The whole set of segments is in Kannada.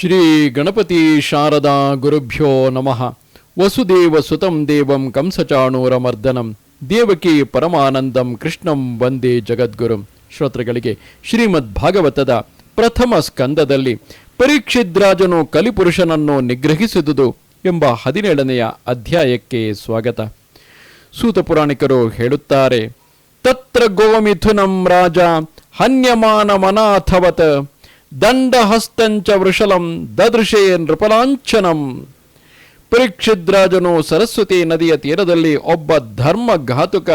ಶ್ರೀ ಗಣಪತಿ ಶಾರದಾ ಗುರುಭ್ಯೋ ನಮಃ. ವಸುದೇವ ಸುತಂ ದೇವಂ ಕಂಸಚಾಣೂರ ಮರ್ದನಂ ದೇವಕಿ ಪರಮಾನಂದಂ ಕೃಷ್ಣಂ ವಂದೇ ಜಗದ್ಗುರುಂ. ಶ್ರೋತೃಗಳಿಗೆ ಶ್ರೀಮದ್ ಭಾಗವತದ ಪ್ರಥಮ ಸ್ಕಂದದಲ್ಲಿ ಪರೀಕ್ಷಿದ್ರಾಜನು ಕಲಿಪುರುಷನನ್ನು ನಿಗ್ರಹಿಸಿದುದು ಎಂಬ ಹದಿನೇಳನೆಯ ಅಧ್ಯಾಯಕ್ಕೆ ಸ್ವಾಗತ. ಸೂತ ಪುರಾಣಿಕರು ಹೇಳುತ್ತಾರೆ, ತತ್ರ ಗೋಮಿಥುನಂ ರಾಜ ಹನ್ಯಮಾನ ಮನಾಥವತ್ ದಂಡಹಸ್ತಂಚ ವೃಷಲಂ ದದೃಶೇ ನೃಪಲಾಂಛನಂ. ಪರೀಕ್ಷಿದ್ರಾಜನು ಸರಸ್ವತಿ ನದಿಯ ತೀರದಲ್ಲಿ ಒಬ್ಬ ಧರ್ಮಘಾತುಕ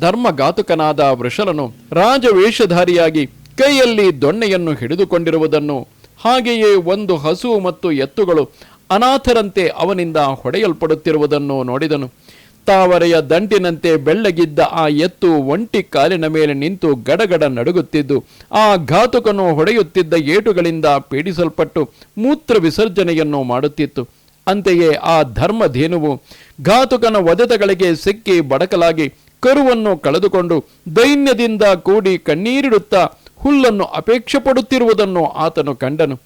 ಧರ್ಮಘಾತುಕನಾದ ವೃಷಲನು ರಾಜವೇಷಧಾರಿಯಾಗಿ ಕೈಯಲ್ಲಿ ದೊಣ್ಣೆಯನ್ನು ಹಿಡಿದುಕೊಂಡಿರುವುದನ್ನು, ಹಾಗೆಯೇ ಒಂದು ಹಸು ಮತ್ತು ಎತ್ತುಗಳು ಅನಾಥರಂತೆ ಅವನಿಂದ ಹೊಡೆಯಲ್ಪಡುತ್ತಿರುವುದನ್ನು ನೋಡಿದನು. ತಾವರೆಯ ದಂಟಿನಂತೆ ಬೆಳ್ಳಗಿದ್ದ ಆ ಎತ್ತು ಒಂಟಿ ಕಾಲಿನ ಮೇಲೆ ನಿಂತು ಗಡಗಡ ನಡುಗುತ್ತಿದ್ದು, ಆ ಘಾತುಕನು ಹೊಡೆಯುತ್ತಿದ್ದ ಏಟುಗಳಿಂದ ಪೀಡಿಸಲ್ಪಟ್ಟು ಮೂತ್ರ ವಿಸರ್ಜನೆಯನ್ನು ಮಾಡುತ್ತಿತ್ತು. ಅಂತೆಯೇ ಆ ಧರ್ಮಧೇನುವು ಘಾತುಕನ ಒದೆತಗಳಿಗೆ ಸಿಕ್ಕಿ ಬಡಕಲಾಗಿ ಕರುವನ್ನು ಕಳೆದುಕೊಂಡು ದೈನ್ಯದಿಂದ ಕೂಡಿ ಕಣ್ಣೀರಿಡುತ್ತಾ ಹುಲ್ಲನ್ನು ಅಪೇಕ್ಷೆ ಪಡುತ್ತಿರುವುದನ್ನು ಆತನು ಕಂಡನು.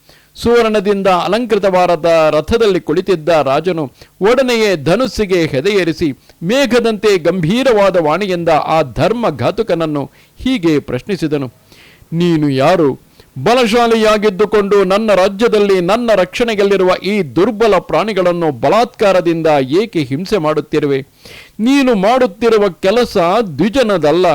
ಸುವರ್ಣದಿಂದ ಅಲಂಕೃತವಾದ ರಥದಲ್ಲಿ ಕುಳಿತಿದ್ದ ರಾಜನು ಒಡನೆಯೇ ಧನುಸ್ಸಿಗೆ ಹೆದೆಯೇರಿಸಿ ಮೇಘದಂತೆ ಗಂಭೀರವಾದ ವಾಣಿಯಿಂದ ಆ ಧರ್ಮ ಘಾತುಕನನ್ನು ಹೀಗೆ ಪ್ರಶ್ನಿಸಿದನು, ನೀನು ಯಾರು? ಬಲಶಾಲಿಯಾಗಿದ್ದುಕೊಂಡು ನನ್ನ ರಾಜ್ಯದಲ್ಲಿ ನನ್ನ ರಕ್ಷಣೆಯಲ್ಲಿರುವ ಈ ದುರ್ಬಲ ಪ್ರಾಣಿಗಳನ್ನು ಬಲಾತ್ಕಾರದಿಂದ ಏಕೆ ಹಿಂಸೆ ಮಾಡುತ್ತಿರುವೆ? ನೀನು ಮಾಡುತ್ತಿರುವ ಕೆಲಸ ದ್ವಿಜನದಲ್ಲ,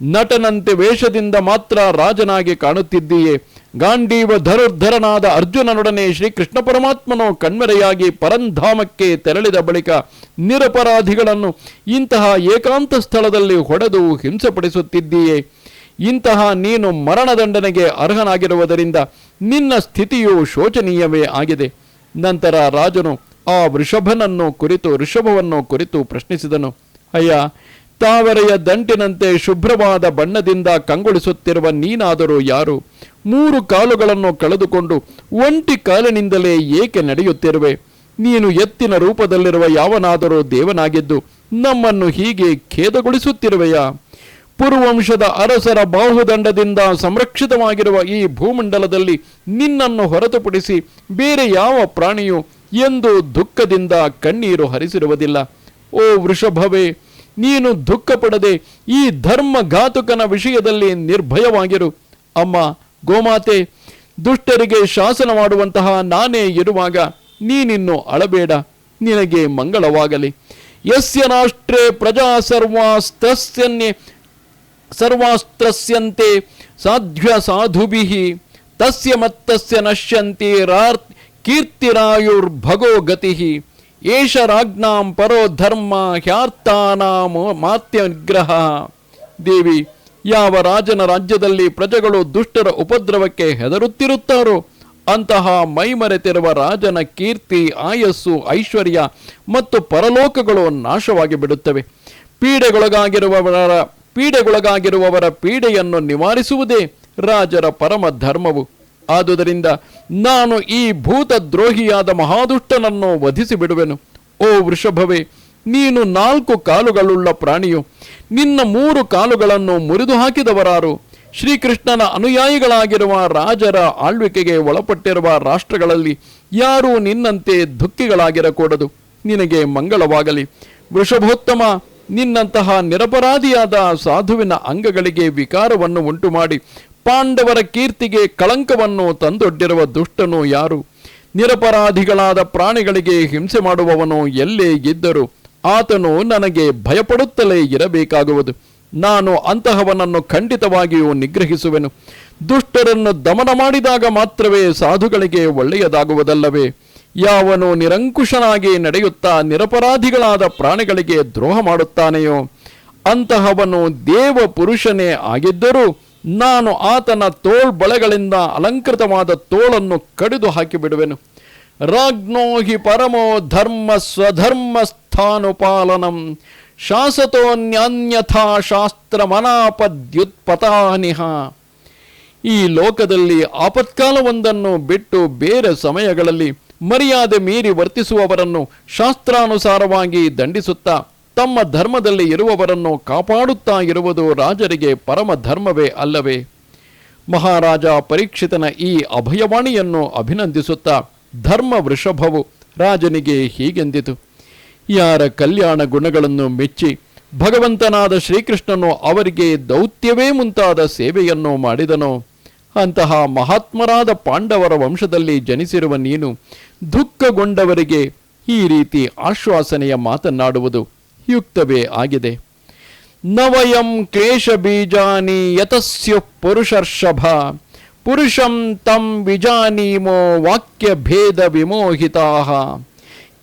ನಟನಂತೆ ವೇಷದಿಂದ ಮಾತ್ರ ರಾಜನಾಗಿ ಕಾಣುತ್ತಿದ್ದೀಯೇ. ಗಾಂಡೀವ ಧನುರ್ಧರನಾದ ಅರ್ಜುನನೊಡನೆ ಶ್ರೀಕೃಷ್ಣ ಪರಮಾತ್ಮನು ಕಣ್ಮರೆಯಾಗಿ ಪರಂಧಾಮಕ್ಕೆ ತೆರಳಿದ ಬಳಿಕ ನಿರಪರಾಧಿಗಳನ್ನು ಇಂತಹ ಏಕಾಂತ ಸ್ಥಳದಲ್ಲಿ ಹೊಡೆದು ಹಿಂಸೆಪಡಿಸುತ್ತಿದ್ದೀಯೇ. ಇಂತಹ ನೀನು ಮರಣದಂಡನೆಗೆ ಅರ್ಹನಾಗಿರುವುದರಿಂದ ನಿನ್ನ ಸ್ಥಿತಿಯು ಶೋಚನೀಯವೇ ಆಗಿದೆ. ನಂತರ ರಾಜನು ಆ ವೃಷಭನನ್ನು ಕುರಿತು ಋಷಭವನ್ನು ಕುರಿತು ಪ್ರಶ್ನಿಸಿದನು. ಅಯ್ಯ, ತಾವರೆಯ ದಂಟಿನಂತೆ ಶುಭ್ರವಾದ ಬಣ್ಣದಿಂದ ಕಂಗೊಳಿಸುತ್ತಿರುವ ನೀನಾದರೂ ಯಾರು? ಮೂರು ಕಾಲುಗಳನ್ನು ಕಳೆದುಕೊಂಡು ಒಂಟಿ ಕಾಲಿನಿಂದಲೇ ಏಕೆ ನಡೆಯುತ್ತಿರುವೆ? ನೀನು ಎತ್ತಿನ ರೂಪದಲ್ಲಿರುವ ಯಾವನಾದರೂ ದೇವನಾಗಿದ್ದು ನಮ್ಮನ್ನು ಹೀಗೆ ಖೇದಗೊಳಿಸುತ್ತಿರುವೆಯಾ? ಪುರುವಂಶದ ಅರಸರ ಬಾಹುದಂಡದಿಂದ ಸಂರಕ್ಷಿತವಾಗಿರುವ ಈ ಭೂಮಂಡಲದಲ್ಲಿ ನಿನ್ನನ್ನು ಹೊರತುಪಡಿಸಿ ಬೇರೆ ಯಾವ ಪ್ರಾಣಿಯು ಎಂದು ದುಃಖದಿಂದ ಕಣ್ಣೀರು ಹರಿಸಿರುವುದಿಲ್ಲ. ಓ ವೃಷಭವೇ, ನೀನು ದುಃಖ ಪಡದೆ ಈ ಧರ್ಮಘಾತುಕನ ವಿಷಯದಲ್ಲಿ ನಿರ್ಭಯವಾಗಿರು. ಅಮ್ಮ ಗೋಮಾತೆ, ದುಷ್ಟರಿಗೆ ಶಾಸನ ಮಾಡುವಂತಹ ನಾನೇ ಇರುವಾಗ ನೀನಿನ್ನು ಅಳಬೇಡ, ನಿನಗೆ ಮಂಗಳವಾಗಲಿ. ಯಸ್ಯ ರಾಷ್ಟ್ರೇ ಪ್ರಜಾ ಸರ್ವಾಸ್ತಸ್ಯನ್ಯೇ ಸರ್ವಾಸ್ತ್ರಸ್ಯಂತೆ ಸಾಧ್ಯ ಸಾಧುಭಿ ತಸ್ಯ ಮತ್ತಸ್ಯ ನಶ್ಯಂತಿ ರಾರ್ ಕೀರ್ತಿರಾಯುರ್ಭಗೋ ಗತಿ ಏಷ ರಾಜ್ಞಾಂ ಪರೋ ಧರ್ಮ ಹ್ಯಾರ್ಥಾನಾಮ ಮಾತ್ಯ ನಿಗ್ರಹ ದೇವಿ ಯಾವ ರಾಜನ ರಾಜ್ಯದಲ್ಲಿ ಪ್ರಜೆಗಳು ದುಷ್ಟರ ಉಪದ್ರವಕ್ಕೆ ಹೆದರುತ್ತಿರುತ್ತಾರೋ, ಅಂತಹ ಮೈಮರೆತಿರುವ ರಾಜನ ಕೀರ್ತಿ, ಆಯಸ್ಸು, ಐಶ್ವರ್ಯ ಮತ್ತು ಪರಲೋಕಗಳು ನಾಶವಾಗಿ ಬಿಡುತ್ತವೆ ಪೀಡೆಗೊಳಗಾಗಿರುವವರ ಪೀಡೆಗೊಳಗಾಗಿರುವವರ ಪೀಡೆಯನ್ನು ನಿವಾರಿಸುವುದೇ ರಾಜರ ಪರಮ ಧರ್ಮವು. ಆದುದರಿಂದ ನಾನು ಈ ಭೂತ ದ್ರೋಹಿಯಾದ ಮಹಾದುಷ್ಟನನ್ನು ವಧಿಸಿ ಬಿಡುವೆನು ಓ ವೃಷಭವೇ ನೀನು ನಾಲ್ಕು ಕಾಲುಗಳುಳ್ಳ ಪ್ರಾಣಿಯು, ನಿನ್ನ ಮೂರು ಕಾಲುಗಳನ್ನು ಮುರಿದು ಹಾಕಿದವರಾರು. ಶ್ರೀಕೃಷ್ಣನ ಅನುಯಾಯಿಗಳಾಗಿರುವ ರಾಜರ ಆಳ್ವಿಕೆಗೆ ಒಳಪಟ್ಟಿರುವ ರಾಷ್ಟ್ರಗಳಲ್ಲಿ ಯಾರೂ ನಿನ್ನಂತೆ ದುಃಖಿಗಳಾಗಿರಕೂಡದು. ನಿನಗೆ ಮಂಗಳವಾಗಲಿ. ವೃಷಭೋತ್ತಮ, ನಿನ್ನಂತಹ ನಿರಪರಾಧಿಯಾದ ಸಾಧುವಿನ ಅಂಗಗಳಿಗೆ ವಿಕಾರವನ್ನು ಉಂಟುಮಾಡಿ, ಪಾಂಡವರ ಕೀರ್ತಿಗೆ ಕಳಂಕವನ್ನು ತಂದೊಡ್ಡಿರುವ ದುಷ್ಟನು ಯಾರು? ನಿರಪರಾಧಿಗಳಾದ ಪ್ರಾಣಿಗಳಿಗೆ ಹಿಂಸೆ ಮಾಡುವವನು ಎಲ್ಲೇ ಇದ್ದರೂ ಆತನು ನನಗೆ ಭಯಪಡುತ್ತಲೇ ಇರಬೇಕಾಗುವುದು. ನಾನು ಅಂತಹವನನ್ನು ಖಂಡಿತವಾಗಿಯೂ ನಿಗ್ರಹಿಸುವೆನು. ದುಷ್ಟರನ್ನು ದಮನ ಮಾಡಿದಾಗ ಮಾತ್ರವೇ ಸಾಧುಗಳಿಗೆ ಒಳ್ಳೆಯದಾಗುವುದಲ್ಲವೇ? ಯಾವನು ನಿರಂಕುಶನಾಗಿ ನಡೆಯುತ್ತಾ ನಿರಪರಾಧಿಗಳಾದ ಪ್ರಾಣಿಗಳಿಗೆ ದ್ರೋಹ ಮಾಡುತ್ತಾನೆಯೋ? ಅಂತಹವನು ದೇವ ಪುರುಷನೇ ಆಗಿದ್ದರೂ ನಾನು ಆತನ ತೋಳ್ಬಳೆಗಳಿಂದ ಅಲಂಕೃತವಾದ ತೋಳನ್ನು ಕಡಿದು ಹಾಕಿಬಿಡುವೆನು ರಾಜ್ಞೋ ಹಿ ಪರಮೋ ಧರ್ಮ ಸ್ವಧರ್ಮ ಸ್ಥಾನುಪಾಲನಂ ಶಾಸತೋನ್ಯಾನ್ಯಥಾ ಶಾಸ್ತ್ರ ಮನಾಪದ್ಯುತ್ಪತಾನಿಹ ಈ ಲೋಕದಲ್ಲಿ ಆಪತ್ಕಾಲವೊಂದನ್ನು ಬಿಟ್ಟು ಬೇರೆ ಸಮಯಗಳಲ್ಲಿ ಮರ್ಯಾದೆ ಮೀರಿ ವರ್ತಿಸುವವರನ್ನು ಶಾಸ್ತ್ರಾನುಸಾರವಾಗಿ ದಂಡಿಸುತ್ತಾ ತಮ್ಮ ಧರ್ಮದಲ್ಲಿ ಇರುವವರನ್ನು ಕಾಪಾಡುತ್ತಾ ಇರುವುದು ರಾಜರಿಗೆ ಪರಮ ಧರ್ಮವೇ ಅಲ್ಲವೇ. ಮಹಾರಾಜ ಪರೀಕ್ಷಿತನ ಈ ಅಭಯವಾಣಿಯನ್ನು ಅಭಿನಂದಿಸುತ್ತಾ ಧರ್ಮ ವೃಷಭವು ರಾಜನಿಗೆ ಹೀಗೆಂದಿತು. ಯಾರ ಕಲ್ಯಾಣ ಗುಣಗಳನ್ನು ಮೆಚ್ಚಿ ಭಗವಂತನಾದ ಶ್ರೀಕೃಷ್ಣನು ಅವರಿಗೆ ದೌತ್ಯವೇ ಮುಂತಾದ ಸೇವೆಯನ್ನು ಮಾಡಿದನೋ. ಅಂತಹ ಮಹಾತ್ಮರಾದ ಪಾಂಡವರ ವಂಶದಲ್ಲಿ ಜನಿಸಿರುವ ನೀನು ದುಃಖಗೊಂಡವರಿಗೆ ಈ ರೀತಿ ಆಶ್ವಾಸನೆಯ ಮಾತನ್ನಾಡುವುದು ಯುಕ್ತವೇ ಆಗಿದೆ. ನವಯಂ ಕ್ಲೇಶ ಬೀಜಾನಿ ಯತಸ್ಯು ಪುರುಷರ್ಷಭ, ಪುರುಷಂ ತಂ ವಿಜಾನೀಮೋ ವಾಕ್ಯ ಭೇದ ವಿಮೋಹಿತಾ.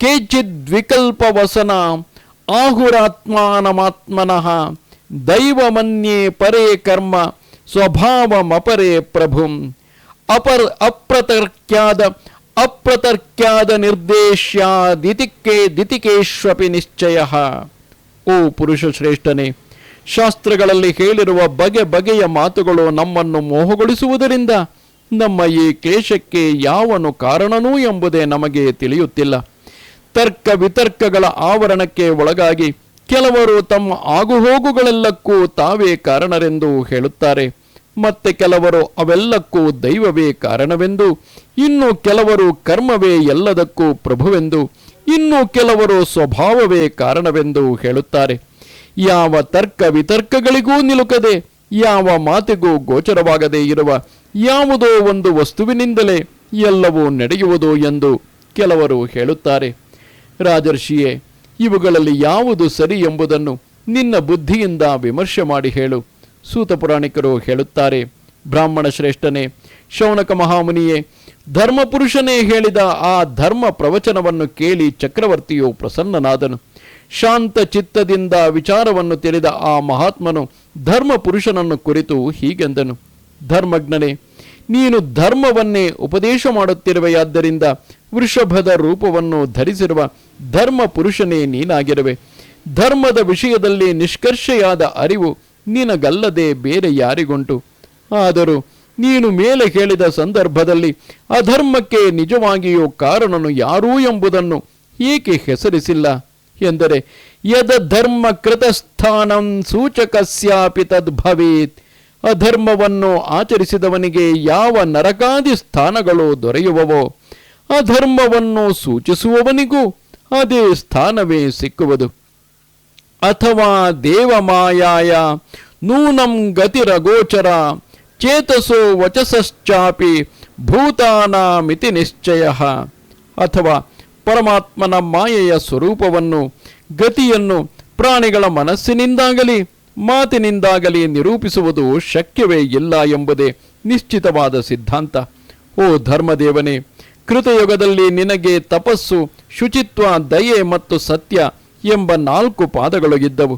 ಕೇಚಿದ್ವಿಕಲ್ಪವಸನ ಆಹುರಾತ್ಮಾನಮಾತ್ಮನಃ ದೈವಮನ್ಯೇ ಪರೇ ಕರ್ಮ ಸ್ವಭಾವಮಪರೇ ಪ್ರಭುಂ ಅಪರ್ ಅಪ್ರತರ್ಕ್ಯಾದ ಅಪ್ರತರ್ಕ್ಯಾದ ನಿರ್ದೇಶ್ಯಾದಿತಿಕೆ ದಿತಿಕೇಶ್ವಪಿ ನಿಶ್ಚಯ ಓ ಪುರುಷ ಶ್ರೇಷ್ಠನೇ ಶಾಸ್ತ್ರಗಳಲ್ಲಿ ಹೇಳಿರುವ ಬಗೆ ಬಗೆಯ ಮಾತುಗಳು ನಮ್ಮನ್ನು ಮೋಹಗೊಳಿಸುವುದರಿಂದ ನಮ್ಮ ಈ ಕ್ಲೇಶಕ್ಕೆ ಯಾವನು ಕಾರಣನೂ ಎಂಬುದೇ ನಮಗೆ ತಿಳಿಯುತ್ತಿಲ್ಲ. ತರ್ಕ ವಿತರ್ಕಗಳ ಆವರಣಕ್ಕೆ ಒಳಗಾಗಿ ಕೆಲವರು ತಮ್ಮ ಆಗುಹೋಗುಗಳೆಲ್ಲಕ್ಕೂ ತಾವೇ ಕಾರಣರೆಂದು ಹೇಳುತ್ತಾರೆ. ಮತ್ತೆ ಕೆಲವರು ಅವೆಲ್ಲಕ್ಕೂ ದೈವವೇ ಕಾರಣವೆಂದು, ಇನ್ನು ಕೆಲವರು ಕರ್ಮವೇ ಎಲ್ಲದಕ್ಕೂ ಪ್ರಭುವೆಂದು, ಇನ್ನು ಕೆಲವರು ಸ್ವಭಾವವೇ ಕಾರಣವೆಂದು ಹೇಳುತ್ತಾರೆ. ಯಾವ ತರ್ಕ ವಿತರ್ಕಗಳಿಗೂ ನಿಲುಕದೆ, ಯಾವ ಮಾತಿಗೂ ಗೋಚರವಾಗದೇ ಇರುವ ಯಾವುದೋ ಒಂದು ವಸ್ತುವಿನಿಂದಲೇ ಎಲ್ಲವೂ ನಡೆಯುವುದು ಎಂದು ಕೆಲವರು ಹೇಳುತ್ತಾರೆ. ರಾಜರ್ಷಿಯೇ, ಇವುಗಳಲ್ಲಿ ಯಾವುದು ಸರಿ ಎಂಬುದನ್ನು ನಿನ್ನ ಬುದ್ಧಿಯಿಂದ ವಿಮರ್ಶೆ ಮಾಡಿ ಹೇಳು. ಸೂತ ಪುರಾಣಿಕರು ಹೇಳುತ್ತಾರೆ, ಬ್ರಾಹ್ಮಣ ಶ್ರೇಷ್ಠನೇ, ಶೌನಕ ಮಹಾಮುನಿಯೇ, ಧರ್ಮಪುರುಷನೇ ಹೇಳಿದ ಆ ಧರ್ಮ ಪ್ರವಚನವನ್ನು ಕೇಳಿ ಚಕ್ರವರ್ತಿಯು ಪ್ರಸನ್ನನಾದನು. ಶಾಂತ ಚಿತ್ತದಿಂದ ವಿಚಾರವನ್ನು ತಿಳಿದ ಆ ಮಹಾತ್ಮನು ಧರ್ಮ ಪುರುಷನನ್ನು ಕುರಿತು ಹೀಗೆಂದನು. ಧರ್ಮಜ್ಞನೇ, ನೀನು ಧರ್ಮವನ್ನೇ ಉಪದೇಶ ಮಾಡುತ್ತಿರುವೆಯಾದ್ದರಿಂದ ವೃಷಭದ ರೂಪವನ್ನು ಧರಿಸಿರುವ ಧರ್ಮ ಪುರುಷನೇ ನೀನಾಗಿರುವೆ. ಧರ್ಮದ ವಿಷಯದಲ್ಲಿ ನಿಷ್ಕರ್ಷೆಯಾದ ಅರಿವು ನಿನಗಲ್ಲದೆ ಬೇರೆ ಯಾರಿಗುಂಟು? ಆದರೂ ನೀನು ಮೇಲೆ ಹೇಳಿದ ಸಂದರ್ಭದಲ್ಲಿ ಅಧರ್ಮಕ್ಕೆ ನಿಜವಾಗಿಯೂ ಕಾರಣನು ಯಾರೂ ಎಂಬುದನ್ನು ಏಕೆ ಹೆಸರಿಸಿಲ್ಲ? ಎಂದರೆ ಯದ ಧರ್ಮ ಕೃತಸ್ಥಾನಂ ಸೂಚಕಸ್ಯಾಪಿ ತದ್ಭವೇತ್. ಅಧರ್ಮವನ್ನು ಆಚರಿಸಿದವನಿಗೆ ಯಾವ ನರಕಾದಿ ಸ್ಥಾನಗಳು ದೊರೆಯುವವೋ? ಅಧರ್ಮವನ್ನು ಸೂಚಿಸುವವನಿಗೂ ಅದೇ ಸ್ಥಾನವೇ ಸಿಕ್ಕುವುದು. ಅಥವಾ ದೇವಮಾಯಾಯ ನೂನಂ ಗತಿರಗೋಚರ ಚೇತಸೋ ವಚಸಶ್ಚಾಪಿ ಭೂತಾನಾಮಿತಿ ನಿಶ್ಚಯ. ಅಥವಾ ಪರಮಾತ್ಮನ ಮಾಯೆಯ ಸ್ವರೂಪವನ್ನು ಗತಿಯನ್ನು ಪ್ರಾಣಿಗಳ ಮನಸ್ಸಿನಿಂದಾಗಲಿ ಮಾತಿನಿಂದಾಗಲಿ ನಿರೂಪಿಸುವುದು ಶಕ್ಯವೇ ಇಲ್ಲ ಎಂಬುದೇ ನಿಶ್ಚಿತವಾದ ಸಿದ್ಧಾಂತ. ಓ ಧರ್ಮದೇವನೇ ಕೃತಯುಗದಲ್ಲಿ ನಿನಗೆ ತಪಸ್ಸು, ಶುಚಿತ್ವ, ದಯೆ ಮತ್ತು ಸತ್ಯ ಎಂಬ ನಾಲ್ಕು ಪಾದಗಳು ಇದ್ದವು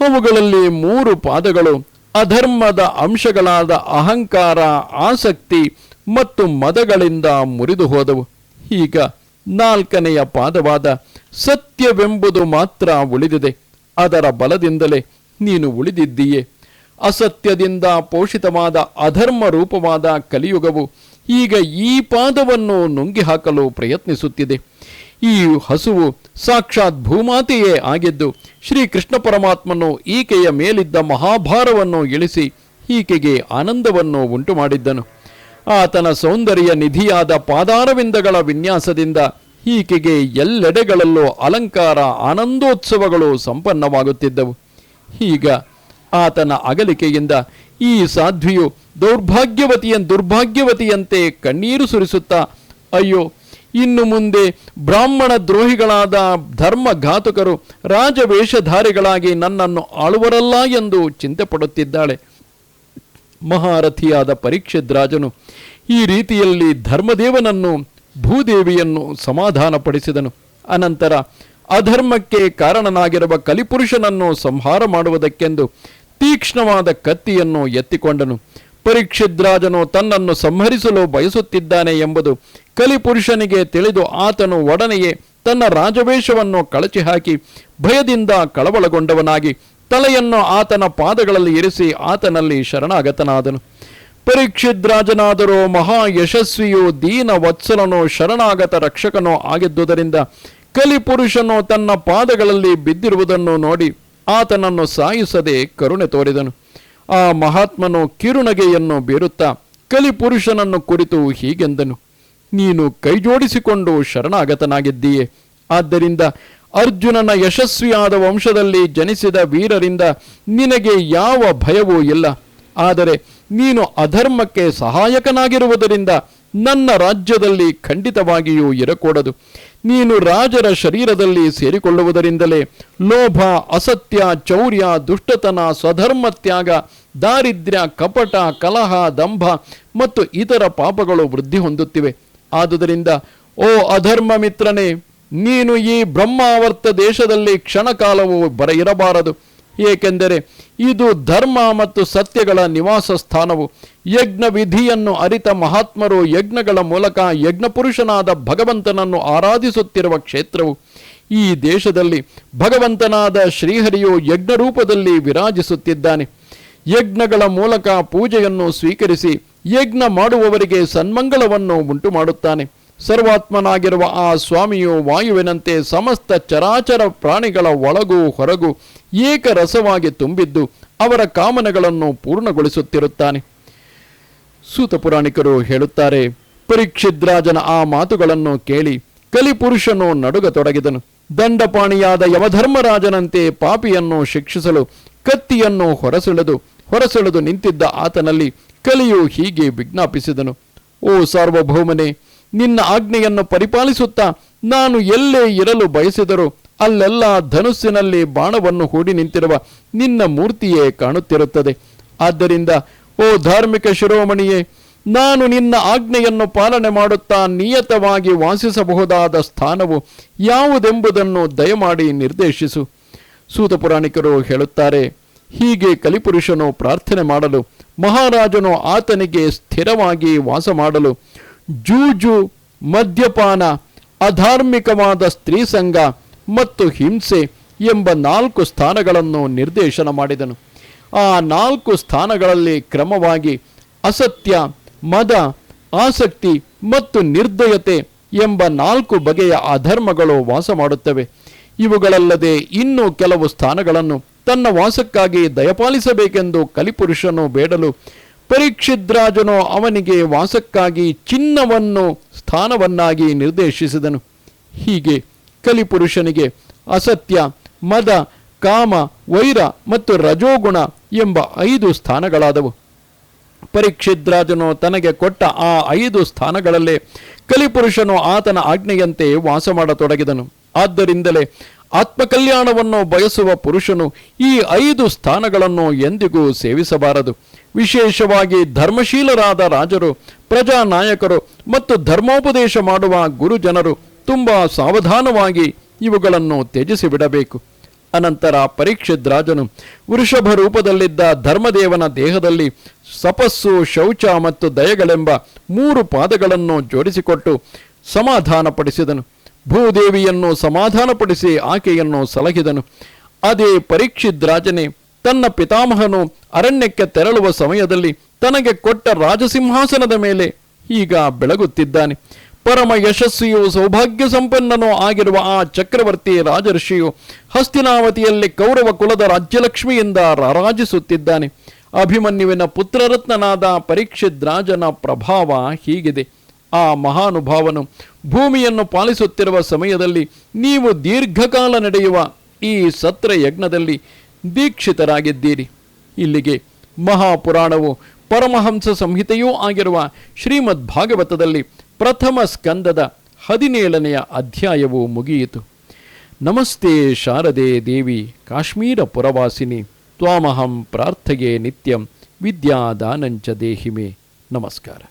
ಅವುಗಳಲ್ಲಿ ಮೂರು ಪಾದಗಳು ಅಧರ್ಮದ ಅಂಶಗಳಾದ ಅಹಂಕಾರ, ಆಸಕ್ತಿ ಮತ್ತು ಮದಗಳಿಂದ ಮುರಿದು ಹೋದವು. ಈಗ ನಾಲ್ಕನೆಯ ಪಾದವಾದ ಸತ್ಯವೆಂಬುದು ಮಾತ್ರ ಉಳಿದಿದೆ. ಅದರ ಬಲದಿಂದಲೇ ನೀನು ಉಳಿದಿದ್ದೀಯೆ. ಅಸತ್ಯದಿಂದ ಪೋಷಿತವಾದ ಅಧರ್ಮ ರೂಪವಾದ ಕಲಿಯುಗವು ಈಗ ಈ ಪಾದವನ್ನು ನುಂಗಿ ಹಾಕಲು ಪ್ರಯತ್ನಿಸುತ್ತಿದೆ. ಈ ಹಸುವು ಸಾಕ್ಷಾತ್ ಭೂಮಾತೆಯೇ ಆಗಿದ್ದು, ಶ್ರೀ ಕೃಷ್ಣ ಪರಮಾತ್ಮನು ಈಕೆಯ ಮೇಲಿದ್ದ ಮಹಾಭಾರವನ್ನು ಇಳಿಸಿ ಈಕೆಗೆ ಆನಂದವನ್ನು ಉಂಟು ಮಾಡಿದ್ದನು ಆತನ ಸೌಂದರ್ಯ ನಿಧಿಯಾದ ಪಾದಾರವಿಂದಗಳ ವಿನ್ಯಾಸದಿಂದ ಈಕೆಗೆ ಎಲ್ಲೆಡೆಗಳಲ್ಲೂ ಅಲಂಕಾರ, ಆನಂದೋತ್ಸವಗಳು ಸಂಪನ್ನವಾಗುತ್ತಿದ್ದವು. ಈಗ ಆತನ ಅಗಲಿಕೆಯಿಂದ ಈ ಸಾಧ್ವಿಯು ದೌರ್ಭಾಗ್ಯವತಿಯ ದುರ್ಭಾಗ್ಯವತಿಯಂತೆ ಕಣ್ಣೀರು ಸುರಿಸುತ್ತಾ, ಅಯ್ಯೋ, ಇನ್ನು ಮುಂದೆ ಬ್ರಾಹ್ಮಣ ದ್ರೋಹಿಗಳಾದ ಧರ್ಮಘಾತುಕರು ರಾಜವೇಷಧಾರಿಗಳಾಗಿ ನನ್ನನ್ನು ಆಳುವರಲ್ಲ ಎಂದು ಚಿಂತೆ ಪಡುತ್ತಿದ್ದಾಳೆ ಮಹಾರಥಿಯಾದ ಪರೀಕ್ಷಿದ್ರಾಜನು ಈ ರೀತಿಯಲ್ಲಿ ಧರ್ಮದೇವನನ್ನು ಭೂದೇವಿಯನ್ನು ಸಮಾಧಾನಪಡಿಸಿದನು. ಅನಂತರ ಅಧರ್ಮಕ್ಕೆ ಕಾರಣನಾಗಿರುವ ಕಲಿಪುರುಷನನ್ನು ಸಂಹಾರ ಮಾಡುವುದಕ್ಕೆಂದು ತೀಕ್ಷ್ಣವಾದ ಕತ್ತಿಯನ್ನು ಎತ್ತಿಕೊಂಡನು. ಪರೀಕ್ಷಿದ್ರಾಜನು ತನ್ನನ್ನು ಸಂಹರಿಸಲು ಬಯಸುತ್ತಿದ್ದಾನೆ ಎಂಬುದು ಕಲಿಪುರುಷನಿಗೆ ತಿಳಿದು ಆತನು ಒಡನೆಯೇ ತನ್ನ ರಾಜವೇಷವನ್ನು ಕಳಚಿ ಹಾಕಿ ಭಯದಿಂದ ಕಳವಳಗೊಂಡವನಾಗಿ ತಲೆಯನ್ನು ಆತನ ಪಾದಗಳಲ್ಲಿ ಇರಿಸಿ ಆತನಲ್ಲಿ ಶರಣಾಗತನಾದನು. ಪರೀಕ್ಷಿದ್ರಾಜನಾದರೂ ಮಹಾ ಯಶಸ್ವಿಯು ದೀನ ವತ್ಸಲನೋ ಶರಣಾಗತ ರಕ್ಷಕನೋ ಆಗಿದ್ದುದರಿಂದ ಕಲಿಪುರುಷನು ತನ್ನ ಪಾದಗಳಲ್ಲಿ ಬಿದ್ದಿರುವುದನ್ನು ನೋಡಿ ಆತನನ್ನು ಸಾಯಿಸದೆ ಕರುಣೆ ತೋರಿದನು. ಆ ಮಹಾತ್ಮನು ಕಿರುನಗೆಯನ್ನು ಬೀರುತ್ತಾ ಕಲಿಪುರುಷನನ್ನು ಕುರಿತು ಹೀಗೆಂದನು, ನೀನು ಕೈಜೋಡಿಸಿಕೊಂಡು ಶರಣಾಗತನಾಗಿದ್ದೀಯೆ. ಆದ್ದರಿಂದ ಅರ್ಜುನನ ಯಶಸ್ವಿಯಾದ ವಂಶದಲ್ಲಿ ಜನಿಸಿದ ವೀರರಿಂದ ನಿನಗೆ ಯಾವ ಭಯವೂ ಇಲ್ಲ. ಆದರೆ ನೀನು ಅಧರ್ಮಕ್ಕೆ ಸಹಾಯಕನಾಗಿರುವುದರಿಂದ ನನ್ನ ರಾಜ್ಯದಲ್ಲಿ ಖಂಡಿತವಾಗಿಯೂ ಇರಕೂಡದು. ನೀನು ರಾಜರ ಶರೀರದಲ್ಲಿ ಸೇರಿಕೊಳ್ಳುವುದರಿಂದಲೇ ಲೋಭ, ಅಸತ್ಯ, ಚೌರ್ಯ, ದುಷ್ಟತನ ಸ್ವಧರ್ಮ ತ್ಯಾಗ ದಾರಿದ್ರ್ಯ, ಕಪಟ, ಕಲಹ, ದಂಭ ಮತ್ತು ಇತರ ಪಾಪಗಳು ವೃದ್ಧಿ ಹೊಂದುತ್ತಿವೆ. ಆದುದರಿಂದ, ಓ ಅಧರ್ಮ ಮಿತ್ರನೇ ನೀನು ಈ ಬ್ರಹ್ಮಾವರ್ತ ದೇಶದಲ್ಲಿ ಕ್ಷಣಕಾಲವು ಬರ ಇರಬಾರದು ಏಕೆಂದರೆ ಇದು ಧರ್ಮ ಮತ್ತು ಸತ್ಯಗಳ ನಿವಾಸ ಸ್ಥಾನವು. ಯಜ್ಞ ವಿಧಿಯನ್ನು ಅರಿತ ಮಹಾತ್ಮರು ಯಜ್ಞಗಳ ಮೂಲಕ ಯಜ್ಞಪುರುಷನಾದ ಭಗವಂತನನ್ನು ಆರಾಧಿಸುತ್ತಿರುವ ಕ್ಷೇತ್ರವು. ಈ ದೇಶದಲ್ಲಿ ಭಗವಂತನಾದ ಶ್ರೀಹರಿಯು ಯಜ್ಞ ರೂಪದಲ್ಲಿ ವಿರಾಜಿಸುತ್ತಿದ್ದಾನೆ. ಯಜ್ಞಗಳ ಮೂಲಕ ಪೂಜೆಯನ್ನು ಸ್ವೀಕರಿಸಿ ಯಜ್ಞ ಮಾಡುವವರಿಗೆ ಸನ್ಮಂಗಳವನ್ನು ಉಂಟು ಮಾಡುತ್ತಾನೆ ಸರ್ವಾತ್ಮನಾಗಿರುವ ಆ ಸ್ವಾಮಿಯು ವಾಯುವಿನಂತೆ ಸಮಸ್ತ ಚರಾಚರ ಪ್ರಾಣಿಗಳ ಒಳಗೂ ಹೊರಗೂ ಏಕರಸವಾಗಿ ತುಂಬಿದ್ದು ಅವರ ಕಾಮನೆಗಳನ್ನು ಪೂರ್ಣಗೊಳಿಸುತ್ತಿರುತ್ತಾನೆ. ಸೂತ ಪುರಾಣಿಕರು ಹೇಳುತ್ತಾರೆ, ಪರೀಕ್ಷಿದ್ರಾಜನ ಆ ಮಾತುಗಳನ್ನು ಕೇಳಿ ಕಲಿಪುರುಷನು ನಡುಗತೊಡಗಿದನು. ದಂಡಪಾಣಿಯಾದ ಯಮಧರ್ಮರಾಜನಂತೆ ಪಾಪಿಯನ್ನು ಶಿಕ್ಷಿಸಲು ಕತ್ತಿಯನ್ನು ಹೊರಸೆಳೆದು ಹೊರಸೆಳೆದು ನಿಂತಿದ್ದ ಆತನಲ್ಲಿ ಕಲಿಯು ಹೀಗೆ ವಿಜ್ಞಾಪಿಸಿದನು. ಓ ಸಾರ್ವಭೌಮನೇ ನಿನ್ನ ಆಜ್ಞೆಯನ್ನು ಪರಿಪಾಲಿಸುತ್ತಾ ನಾನು ಎಲ್ಲೇ ಇರಲು ಬಯಸಿದರೂ ಅಲ್ಲೆಲ್ಲ ಧನುಸ್ಸಿನಲ್ಲಿ ಬಾಣವನ್ನು ಹೂಡಿ ನಿಂತಿರುವ ನಿನ್ನ ಮೂರ್ತಿಯೇ ಕಾಣುತ್ತಿರುತ್ತದೆ. ಆದ್ದರಿಂದ, ಓ ಧಾರ್ಮಿಕ ಶಿರೋಮಣಿಯೇ, ನಾನು ನಿನ್ನ ಆಜ್ಞೆಯನ್ನು ಪಾಲನೆ ಮಾಡುತ್ತಾ ನಿಯತವಾಗಿ ವಾಸಿಸಬಹುದಾದ ಸ್ಥಾನವು ಯಾವುದೆಂಬುದನ್ನು ದಯಮಾಡಿ ನಿರ್ದೇಶಿಸು. ಸೂತ ಪುರಾಣಿಕರು ಹೇಳುತ್ತಾರೆ, ಹೀಗೆ ಕಲಿಪುರುಷನು ಪ್ರಾರ್ಥನೆ ಮಾಡಲು, ಮಹಾರಾಜನು ಆತನಿಗೆ ಸ್ಥಿರವಾಗಿ ವಾಸ ಮಾಡಲು ಜೂಜು, ಮದ್ಯಪಾನ, ಅಧಾರ್ಮಿಕವಾದ ಸ್ತ್ರೀ ಸಂಘ ಮತ್ತು ಹಿಂಸೆ ಎಂಬ ನಾಲ್ಕು ಸ್ಥಾನಗಳನ್ನು ನಿರ್ದೇಶನ ಮಾಡಿದನು. ಆ ನಾಲ್ಕು ಸ್ಥಾನಗಳಲ್ಲಿ ಕ್ರಮವಾಗಿ ಅಸತ್ಯ, ಮದ, ಆಸಕ್ತಿ ಮತ್ತು ನಿರ್ದಯತೆ ಎಂಬ ನಾಲ್ಕು ಬಗೆಯ ಅಧರ್ಮಗಳು ವಾಸ ಮಾಡುತ್ತವೆ. ಇವುಗಳಲ್ಲದೆ ಇನ್ನೂ ಕೆಲವು ಸ್ಥಾನಗಳನ್ನು ತನ್ನ ವಾಸಕ್ಕಾಗಿ ದಯಪಾಲಿಸಬೇಕೆಂದು ಕಲಿಪುರುಷನು ಬೇಡಲು ಪರೀಕ್ಷಿದ್ರಾಜನು ಅವನಿಗೆ ವಾಸಕ್ಕಾಗಿ ಚಿನ್ನವನ್ನು, ಸ್ಥಾನವನ್ನಾಗಿ ನಿರ್ದೇಶಿಸಿದನು. ಹೀಗೆ ಕಲಿಪುರುಷನಿಗೆ ಅಸತ್ಯ, ಮದ, ಕಾಮ, ವೈರ ಮತ್ತು ರಜೋಗುಣ ಎಂಬ ಐದು ಸ್ಥಾನಗಳಾದವು. ಪರೀಕ್ಷಿದ್ರಾಜನು ತನಗೆ ಕೊಟ್ಟ ಆ ಐದು ಸ್ಥಾನಗಳಲ್ಲೇ ಕಲಿಪುರುಷನು ಆತನ ಆಜ್ಞೆಯಂತೆ ವಾಸ ಮಾಡತೊಡಗಿದನು. ಆದ್ದರಿಂದಲೇ ಆತ್ಮಕಲ್ಯಾಣವನ್ನು ಬಯಸುವ ಪುರುಷನು ಈ ಐದು ಸ್ಥಾನಗಳನ್ನು ಎಂದಿಗೂ ಸೇವಿಸಬಾರದು. ವಿಶೇಷವಾಗಿ ಧರ್ಮಶೀಲರಾದ ರಾಜರು ಪ್ರಜಾ ನಾಯಕರು ಮತ್ತು ಧರ್ಮೋಪದೇಶ ಮಾಡುವ ಗುರುಜನರು ತುಂಬ ಸಾವಧಾನವಾಗಿ ಇವುಗಳನ್ನು ತ್ಯಜಿಸಿಬಿಡಬೇಕು. ಅನಂತರ ಅನಂತರ ಪರೀಕ್ಷಿದ್ರಾಜನು ವೃಷಭ ರೂಪದಲ್ಲಿದ್ದ ಧರ್ಮದೇವನ ದೇಹದಲ್ಲಿ ಸಪಸ್ಸು, ಶೌಚ ಮತ್ತು ದಯಗಳೆಂಬ ಮೂರು ಪಾದಗಳನ್ನು ಜೋಡಿಸಿಕೊಟ್ಟು ಸಮಾಧಾನಪಡಿಸಿದನು. ಭೂದೇವಿಯನ್ನು ಸಮಾಧಾನಪಡಿಸಿ ಆಕೆಯನ್ನು ಸಲಹಿದನು. ಅದೇ ಪರೀಕ್ಷಿದ್ರಾಜನೇ ತನ್ನ ಪಿತಾಮಹನು ಅರಣ್ಯಕ್ಕೆ ತೆರಳುವ ಸಮಯದಲ್ಲಿ ತನಗೆ ಕೊಟ್ಟ ರಾಜಸಿಂಹಾಸನದ ಮೇಲೆ ಈಗ ಬೆಳಗುತ್ತಿದ್ದಾನೆ. ಪರಮ ಯಶಸ್ವಿಯು ಸೌಭಾಗ್ಯ ಸಂಪನ್ನನೂ ಆಗಿರುವ ಆ ಚಕ್ರವರ್ತಿ ರಾಜರ್ಷಿಯು ಹಸ್ತಿನಾವತಿಯಲ್ಲಿ ಕೌರವ ಕುಲದ ರಾಜ್ಯಲಕ್ಷ್ಮಿಯಿಂದ ರಾರಾಜಿಸುತ್ತಿದ್ದಾನೆ. ಅಭಿಮನ್ಯುವಿನ ಪುತ್ರರತ್ನನಾದ ಪರೀಕ್ಷಿದ್ರಾಜನ ಪ್ರಭಾವ ಹೀಗಿದೆ. ಆ ಮಹಾನುಭಾವನು ಭೂಮಿಯನ್ನು ಪಾಲಿಸುತ್ತಿರುವ ಸಮಯದಲ್ಲಿ ನೀವು ದೀರ್ಘಕಾಲ ನಡೆಯುವ ಈ ಸತ್ರ ಯಜ್ಞದಲ್ಲಿ ದೀಕ್ಷಿತರಾಗಿದ್ದೀರಿ. ಇಲ್ಲಿಗೆ ಮಹಾಪುರಾಣವು ಪರಮಹಂಸ ಸಂಹಿತೆಯೂ ಆಗಿರುವ ಶ್ರೀಮದ್ ಭಾಗವತದಲ್ಲಿ ಪ್ರಥಮ ಸ್ಕಂದದ ಹದಿನೇಳನೆಯ ಅಧ್ಯಾಯವು ಮುಗಿಯಿತು. ನಮಸ್ತೆ ಶಾರದೆ ದೇವಿ ಕಾಶ್ಮೀರ ಪುರವಾಸಿನಿ, ತ್ವಾಮಹಂ ಪ್ರಾರ್ಥಗೆ ನಿತ್ಯಂ ವಿದ್ಯಾದಾನಂಚ ದೇಹಿಮೆ. ನಮಸ್ಕಾರ.